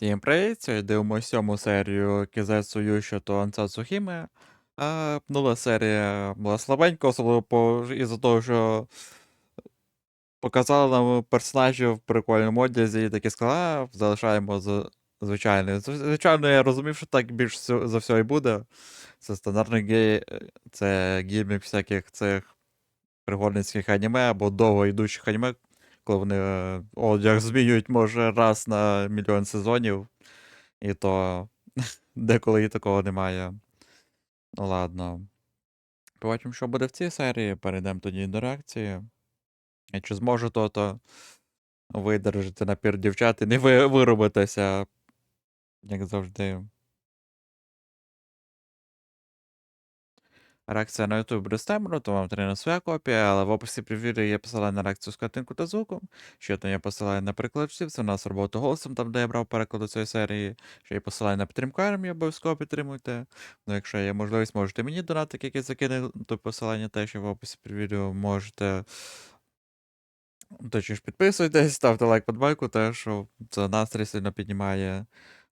Всім привіт! Сьогодні сьому серію Кізетсу Юща то Ансацу Хіме. А минула серія була слабенька, особливо по... із-за того, що показали нам персонажів в прикольному одязі і такі сказали, залишаємо з... звичайний. Звичайно, я розумів, що так більш за все і буде. Це стандартний гей... це гімік всяких цих пригодницьких аніме або довго йдучих аніме, коли вони е, одяг змінюють, може, раз на мільйон сезонів. І то деколи і такого немає. Ну ладно. Побачимо, що буде в цій серії. Перейдемо тоді до реакції. І чи зможу то, то видержати напір дівчат і не ви, виробитися, як завжди. Реакція на YouTube буде з то вам потрібна своя копія, але в описі відео є посилання на реакцію з картинку та звуком. Ще там є посилання на перекладачів, це у нас робота голосом, там де я брав перекладу цієї серії. Ще є посилання на підтримку армії, обов'язково підтримуйте. Ну, якщо є можливість, можете мені донатик, який закине, то посилання теж в описі під відео можете. Точніше, підписуйтесь, ставте лайк подбайку, теж що це настрій сильно піднімає.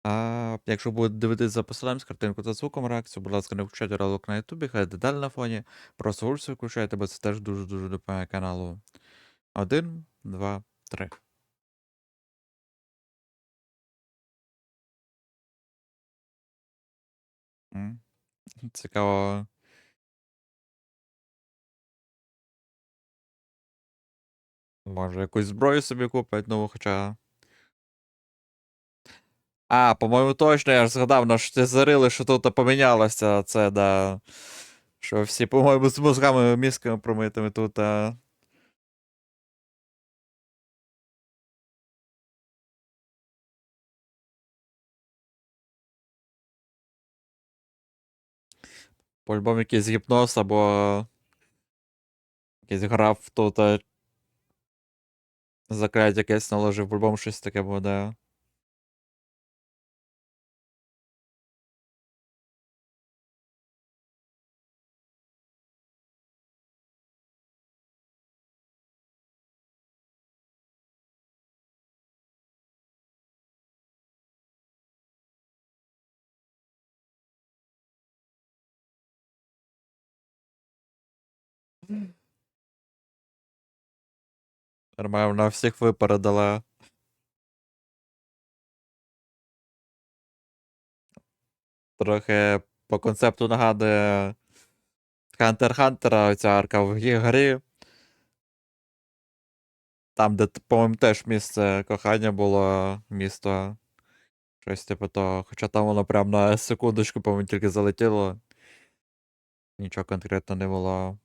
А якщо будете дивитися за посиланням з картинку та звуком реакцію, будь ласка, не включайте ролик на Ютубі, хай деталь на фоні. Просто гульцю включайте, бо це теж дуже-дуже допомагає каналу. Один, два, три. Цікаво. Може, якусь зброю собі купить, ну, хоча. А, по-моєму, точно, я ж згадав, на що зарили, що тут помінялося це, да. Що всі, по-моєму, з мозгами мізками промитими тут. А... По-любому якийсь гіпноз або якийсь граф тут а... закляття якесь наложив, по-любому щось таке буде. Нормально, вона всіх випередила. Трохи по концепту нагадує Хантер Хантера, оця арка в грі. Там, де, по-моєму, теж місце кохання було місто. Щось типу того. Хоча там воно прям на секундочку, по-моєму, тільки залетіло. Нічого конкретно не було.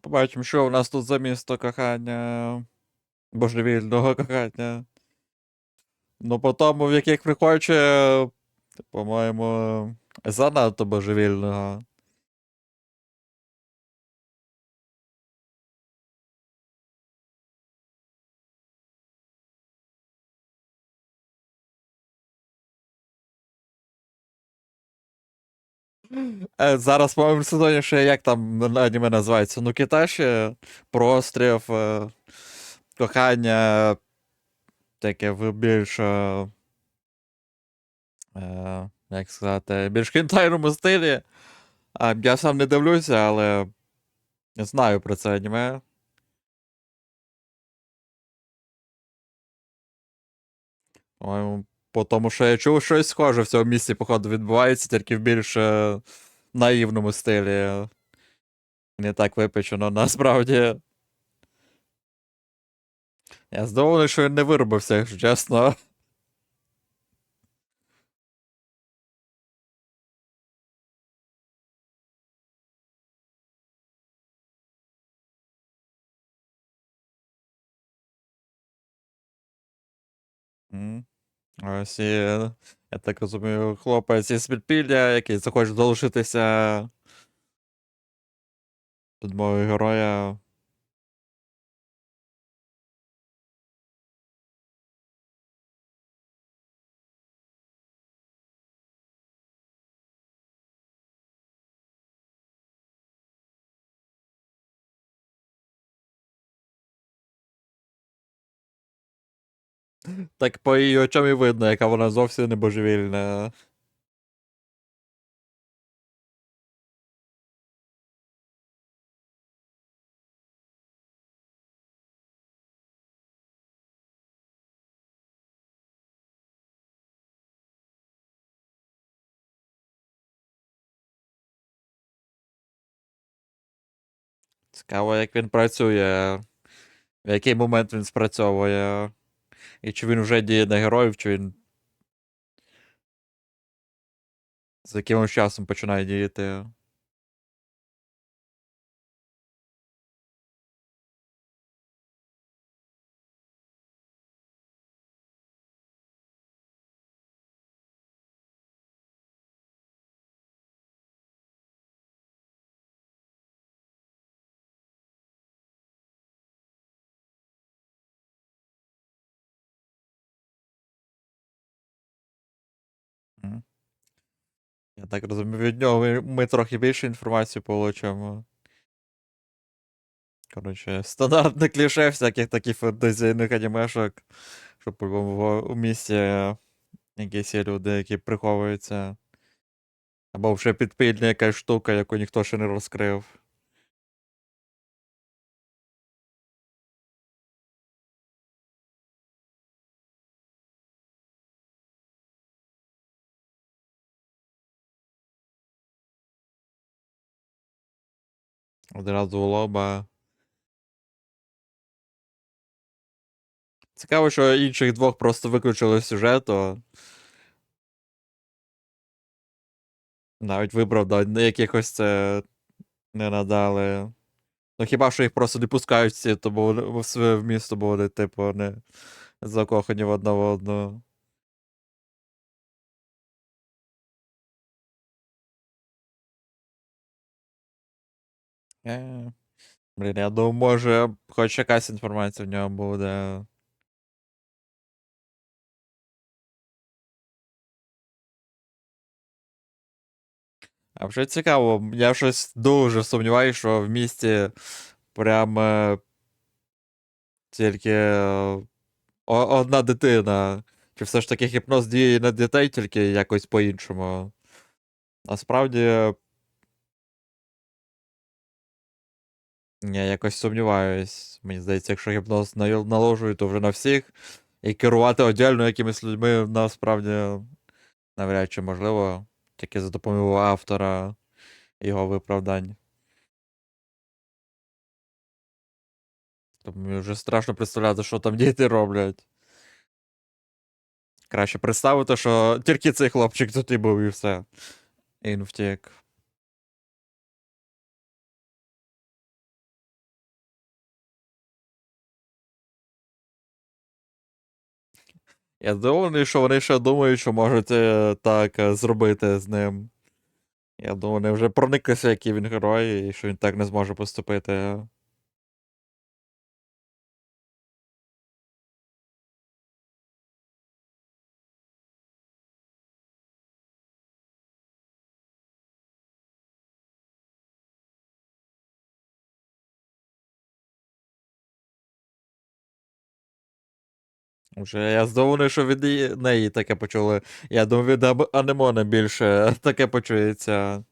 Побачимо, що у нас тут за місто кохання. Божевільного кохання. Ну, по тому, в яких прихоче, по-моєму, занадто божевільного. Зараз, по-моєму, сезоні ще як там аніме називається? Ну, Киташі, прострів, е, кохання, таке більш. е, е, Як сказати, більш кентайному стилі. Я сам не дивлюся, але знаю про це аніме. По-моєму, по тому, що я чув, щось схоже в цьому місці, походу, відбувається, тільки в більш е, наївному стилі. Не так випечено, насправді. Я здивований, що він не виробився, якщо чесно. Ось я так розумію, хлопець із підпілля, який захоче долучитися до мого героя. Так по її очам і видно, яка вона зовсім не божевільна. Цікаво, як він працює, в який момент він спрацьовує. І чи він вже діє на героїв, чи він. З якимось часом починає діяти. Я так розумію, від нього ми, ми трохи більше інформації получимо. Коротше, стандартне кліше всяких таких фантазійних анімешок, що по-любому у місті якісь є люди, які приховуються. Або вже підпільна якась штука, яку ніхто ще не розкрив. Одразу у лоба. Цікаво, що інших двох просто виключили з сюжету. Навіть виправдань якихось це не надали. Ну хіба що їх просто не пускають всі, то в в місто, вони, типу, не закохані в одного в одного. Блін, я думаю, може, хоч якась інформація в нього буде. А вже цікаво, я щось дуже сумніваюся, що в місті прям е, тільки е, одна дитина. Чи все ж таки гіпноз діє на дітей тільки якось по-іншому. Насправді. Я якось сумніваюсь. Мені здається, якщо гіпноз на- наложують, то вже на всіх. І керувати отдельно якимись людьми насправді навряд чи можливо. Тільки за допомогою автора його виправдань. Тому мені вже страшно представляти, що там діти роблять. Краще представити, що тільки цей хлопчик тут і був і все. І він втік. Я здивований, що вони ще думають, що можуть е, так е, зробити з ним. Я думаю, вони вже прониклися, який він герой, і що він так не зможе поступити. Уже я здивований, що від неї таке почули. Я думаю, від Анемона більше таке почується.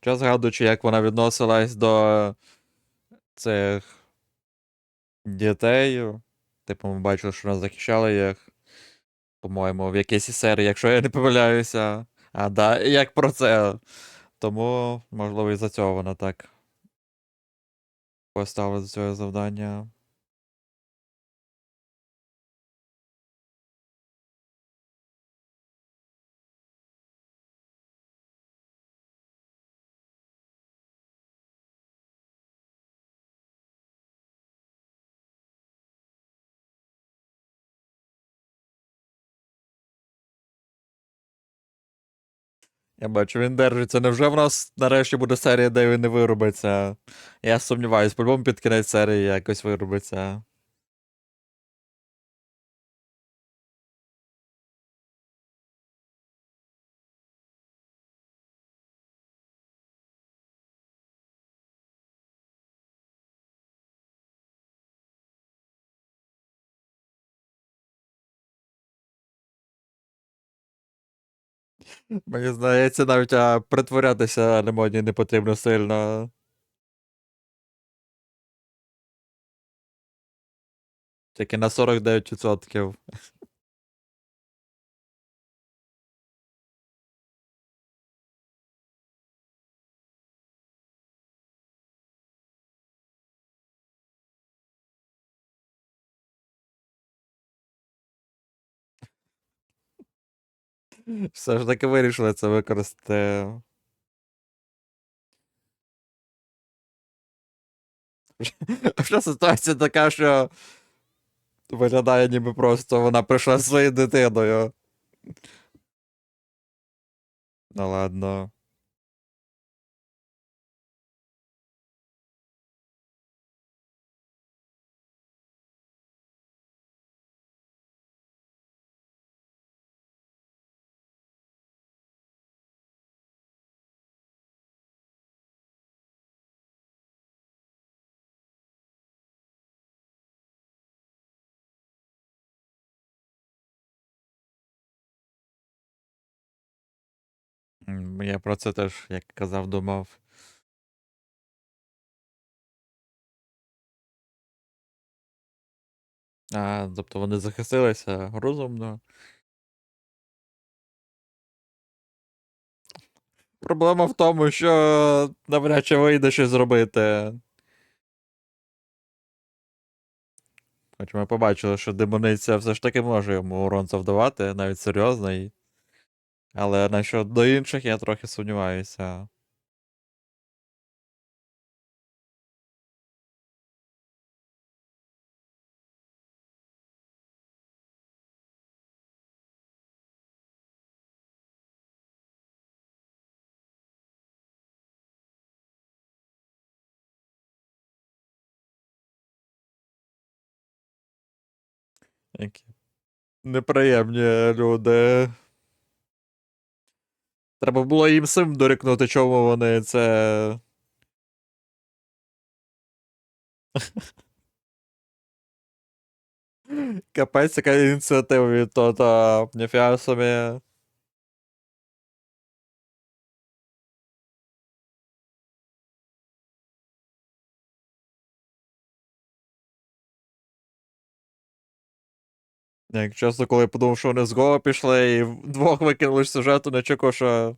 Час згадуючи, як вона відносилась до цих дітей. Типу, ми бачили, що вона захищала їх. По-моєму, в якійсь серії, якщо я не помиляюся. А да, як про це? Тому, можливо, і за цього вона так поставила за цього завдання. Я бачу, він держиться. Невже в нас нарешті буде серія, де він не вирубиться? Я сумніваюсь, по-любому під кінець серії якось вирубиться. Мені здається, навіть а, притворятися лимоні не потрібно сильно. Тільки на 49%. Все ж таки вирішили це використати. Вже ситуація така, що виглядає, ніби просто вона прийшла зі своєю дитиною. Ну ладно. Я про це теж, як казав, думав. А, тобто вони захистилися розумно. Проблема в тому, що навряд чи вийде щось зробити. Хоч ми побачили, що демониця все ж таки може йому урон завдавати, навіть серйозний. Але насчет до інших я трохи сумніваюся. Які неприємні люди. Треба було їм сим дорікнути, чому вони це. Капець, яка ініціатива від то, ніфіга собі. Як чесно, коли я подумав, що вони з Гоа пішли і вдвох викинули сюжету, не чекав, що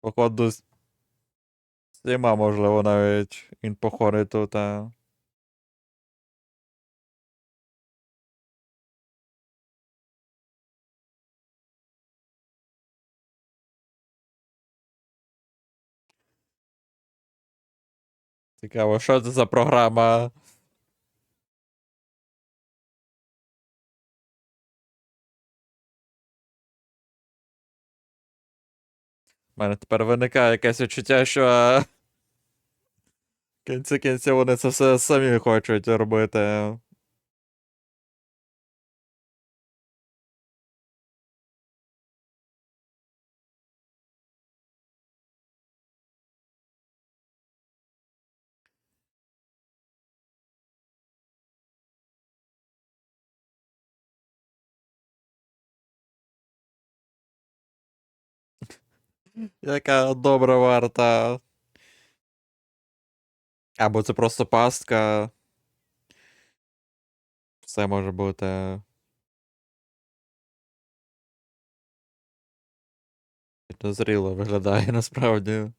походу з всіма, можливо, навіть він походить тут. А... Цікаво, що це за програма? У мене тепер виникає якесь відчуття, що в кінці кінці вони це все самі хочуть робити. Яка добра варта. Або це просто пастка. Все може бути. Підозріло виглядає насправді.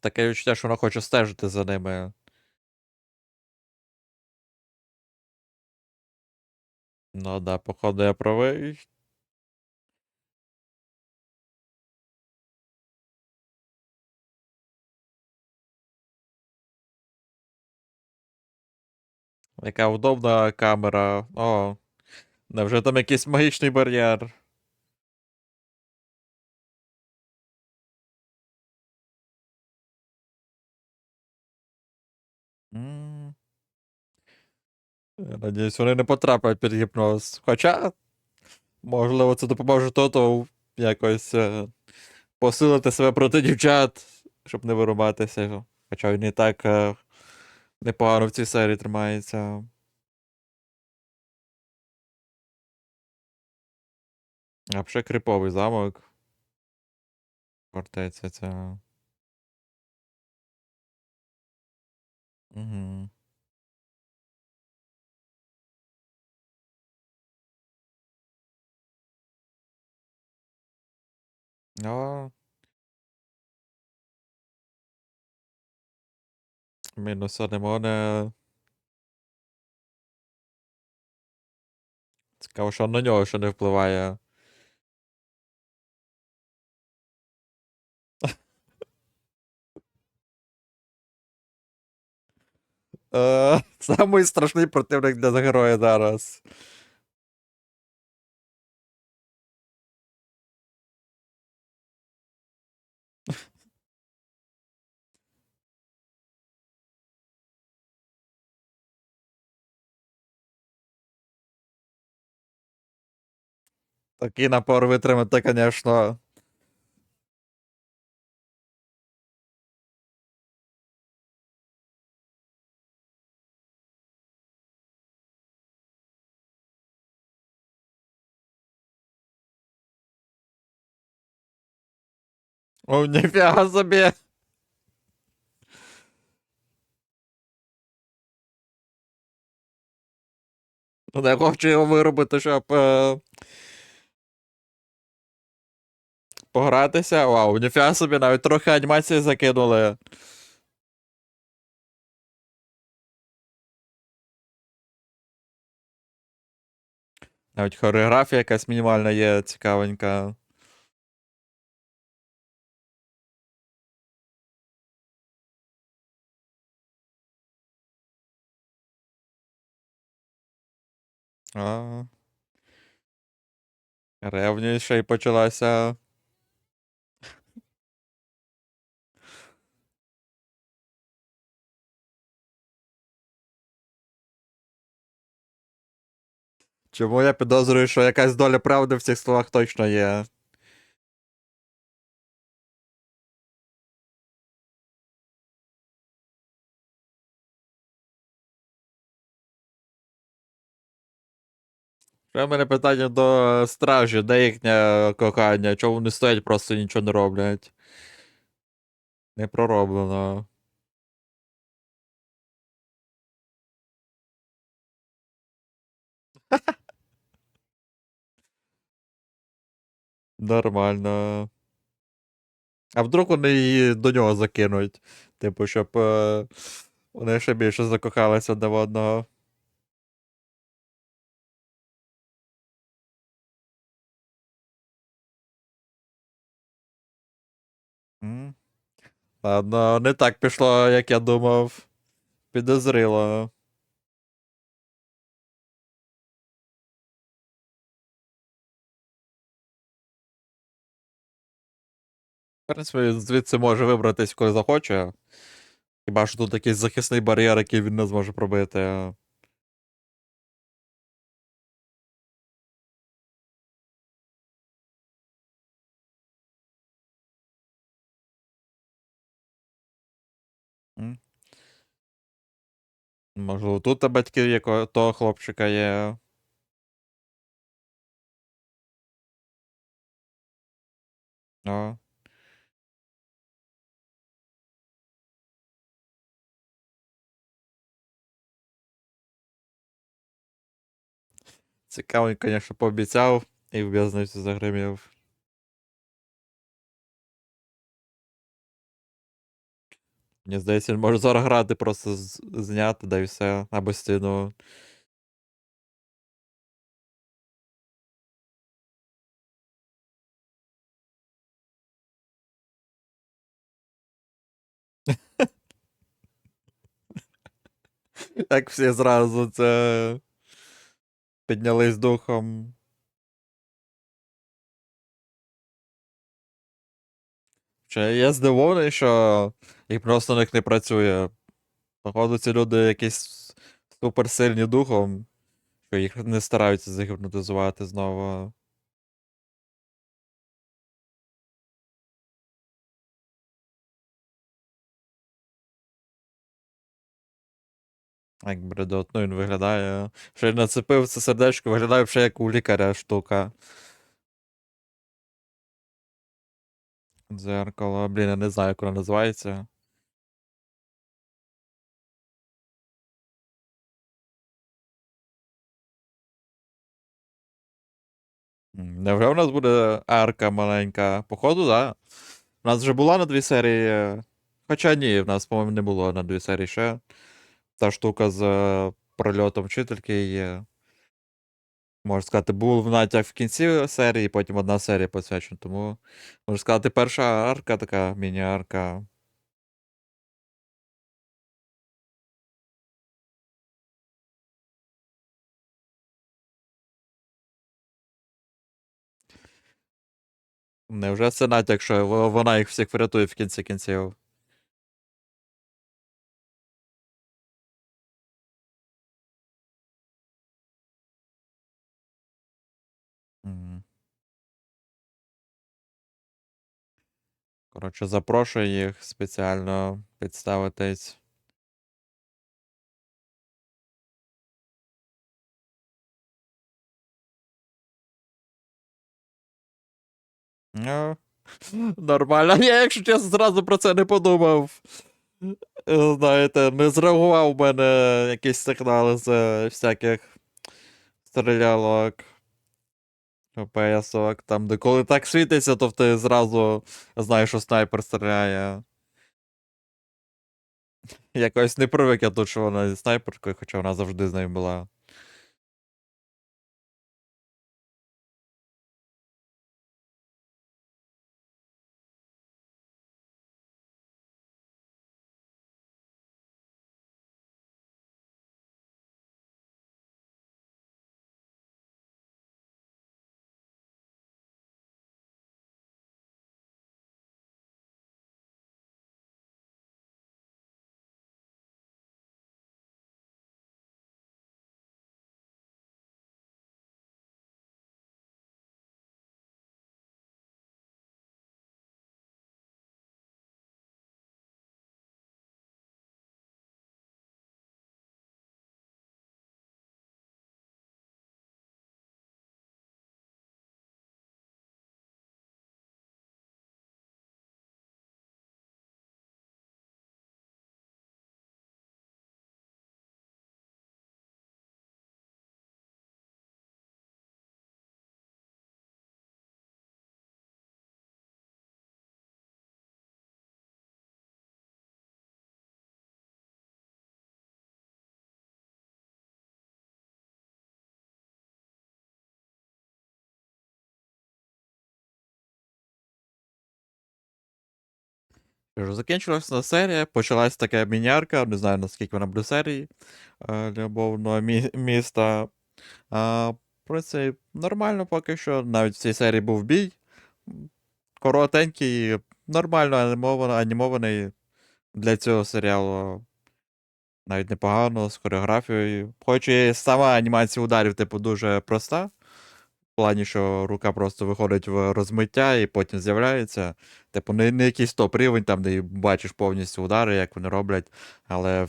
Таке відчуття, що вона хоче стежити за ними. Ну да, походу я правий. Яка удобна камера. О, невже там якийсь магічний бар'єр? Я Надіюсь, вони не потраплять під гіпноз. Хоча, можливо, це допоможе Тоту якось е, посилити себе проти дівчат, щоб не вирубатися. Хоча він і так е, непогано в цій серії тримається. А ще криповий замок. Фортеця ця. Угу. О. Мінус анемоне. Цікаво, що на нього ще не впливає. Е, Самий страшний противник для героя зараз. Такий напор витримати, звісно. О, ніфіга собі. Ну, Я хочу його виробити, щоб. Е... Погратися. Вау, ніфіга собі, навіть трохи анімації закинули. Навіть хореографія якась мінімальна є цікавенька. А. Ревність ще й почалася. Чому я підозрюю, що якась доля правди в цих словах точно є. Ще мене питання до стражі, де їхнє кохання? Чому вони стоять, просто нічого не роблять? Не пророблено. Нормально. А вдруг вони її до нього закинуть? Типу, щоб е, вони ще більше закохалися одне в одного. Ладно, не так пішло, як я думав. Підозріло. В принципі, він звідси може вибратись, коли захоче. Хіба що тут якийсь захисний бар'єр, який він не зможе пробити. М? Можливо, тут батьки якого того хлопчика є. А. Цікаво, конечно, пообіцяв і в в'язницю загримів. Мені здається, він може зараз грати просто зняти, да і все, або стіну. Як всі зразу це піднялись духом. Я здивований, що гіпноз на них не працює. Походу, ці люди якісь суперсильні духом, що їх не стараються загіпнотизувати знову. Як бредотно він виглядає. Він нацепив це сердечко, виглядає вже як у лікаря штука. Дзеркало. Блін, я не знаю, як воно називається. Невже у нас буде арка маленька? Походу, да. У нас вже була на дві серії. Хоча ні, в нас, по-моєму, не було на дві серії ще. Та штука з е, прольотом вчительки є. Можна сказати, був натяк в кінці серії, потім одна серія посвячена. Тому, можна сказати, перша арка така міні-арка. Невже це натяк, що вона їх всіх врятує в кінці кінців? Коротше, запрошую їх спеціально підставитись. Ну, нормально. Я, якщо чесно, зразу про це не подумав. Е, Знаєте, не зреагував у мене якісь сигнали з е, всяких стрілялок. ПСок, там, де коли так світиться, то ти зразу знаєш, що снайпер стріляє. Якось не привик я тут, що вона зі снайперкою, хоча вона завжди з нею була. Закінчилася серія, почалась така мінярка, не знаю наскільки вона буде серії е, любовного мі- міста. А, в принципі, нормально поки що. Навіть в цій серії був бій. Коротенький, нормально анімований, анімований для цього серіалу. Навіть непогано, з хореографією. Хоч і сама анімація ударів, типу, дуже проста. Плані, що рука просто виходить в розмиття і потім з'являється. Типу, не, не якийсь топ рівень, там, де бачиш повністю удари, як вони роблять, але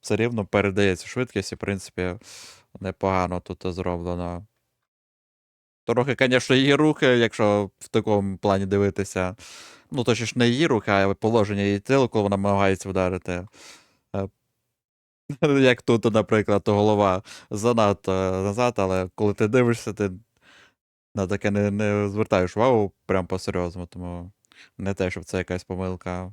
все рівно передається швидкість, і, в принципі, непогано тут зроблено. Трохи, звісно, її рухи, якщо в такому плані дивитися. Ну, точніше, не її рухи, а положення її тіла, коли вона намагається вдарити. Е, Як тут, наприклад, то голова занадто назад, але коли ти дивишся, ти на таке не, не звертаєш увагу прям по-серйозному, тому не те, щоб це якась помилка.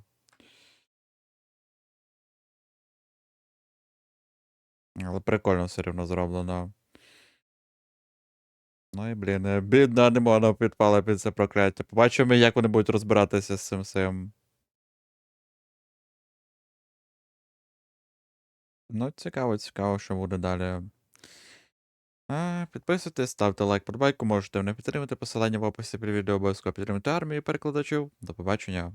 Але прикольно все рівно зроблено. Ну і блін, е, бідна, не можна підпала під це прокляття. Побачимо, як вони будуть розбиратися з цим всім. Ну, цікаво, цікаво, що буде далі. А, підписуйтесь, ставте лайк, подбайку, можете мене підтримати. Посилання в описі під відео обов'язково підтримати армію перекладачів. До побачення.